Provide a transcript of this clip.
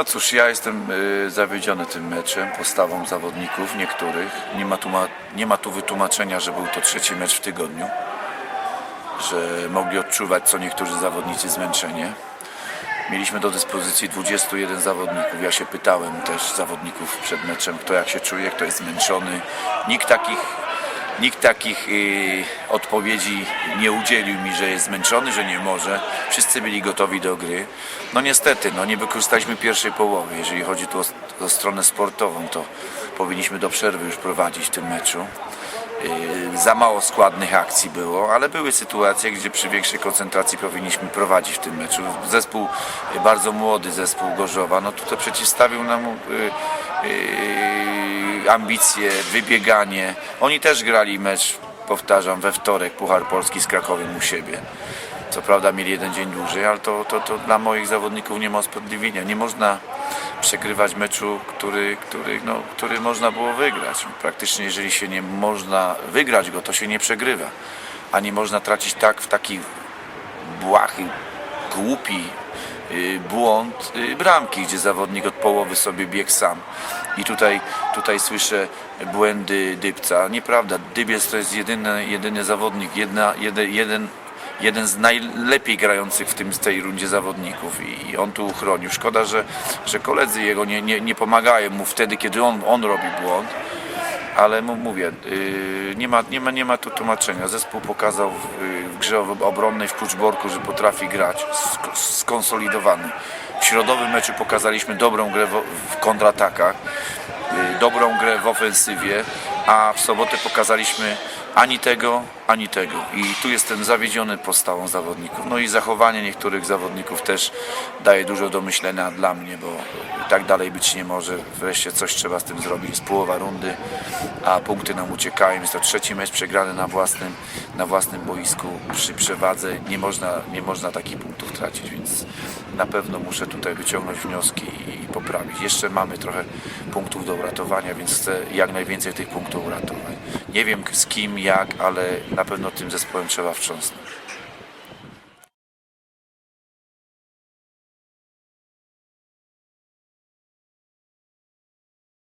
No cóż, ja jestem y, zawiedziony tym meczem, postawą zawodników niektórych. Nie ma, tu ma, nie ma tu wytłumaczenia, że był to trzeci mecz w tygodniu, że mogli odczuwać co niektórzy zawodnicy zmęczenie. Mieliśmy do dyspozycji 21 zawodników. Ja się pytałem też zawodników przed meczem, kto jak się czuje, kto jest zmęczony. Nikt takich, nikt takich y, odpowiedzi nie udzielił mi, że jest zmęczony, że nie może. Wszyscy byli gotowi do gry. No niestety, no nie wykorzystaliśmy pierwszej połowy. Jeżeli chodzi tu o, o stronę sportową, to powinniśmy do przerwy już prowadzić w tym meczu. Yy, za mało składnych akcji było, ale były sytuacje, gdzie przy większej koncentracji powinniśmy prowadzić w tym meczu. Zespół, yy, bardzo młody zespół Gorzowa, no tutaj przeciwstawił nam yy, yy, ambicje, wybieganie. Oni też grali mecz, powtarzam, we wtorek Puchar Polski z Krakowem u siebie. Co prawda mieli jeden dzień dłużej, ale to, to, to dla moich zawodników nie ma usprawiedliwienia. Nie można przegrywać meczu, który, który, no, który można było wygrać. Praktycznie jeżeli się nie można wygrać go, to się nie przegrywa. A nie można tracić tak w taki błahy, głupi błąd y, bramki, gdzie zawodnik od połowy sobie biegł sam. I tutaj, tutaj słyszę błędy Dybca. Nieprawda, Dybiec to jest jedyny, jedyny zawodnik, jedna, jeden, jeden, jeden z najlepiej grających w tym, tej rundzie zawodników i, i on tu uchronił. Szkoda, że, że koledzy jego nie, nie, nie pomagają mu wtedy, kiedy on, on robi błąd. Ale mówię, yy, nie, ma, nie, ma, nie ma tu tłumaczenia. Zespół pokazał w, grze ob- obronnej w Kluczborku, że potrafi grać, sk- skonsolidowany. W środowym meczu pokazaliśmy dobrą grę w, kontratakach, yy, dobrą grę w ofensywie, a w sobotę pokazaliśmy ani tego, ani tego. I tu jestem zawiedziony postawą zawodników. No i zachowanie niektórych zawodników też daje dużo do myślenia dla mnie, bo tak dalej być nie może. Wreszcie coś trzeba z tym zrobić. Jest połowa rundy, a punkty nam uciekają. Jest to trzeci mecz przegrany na własnym, na własnym boisku przy przewadze. Nie można, nie można takich punktów tracić, więc na pewno muszę tutaj wyciągnąć wnioski i poprawić. Jeszcze mamy trochę punktów do uratowania, więc chcę jak najwięcej tych punktów uratować. Nie wiem z kim, jak, ale na pewno tym zespołem trzeba wstrząsnąć.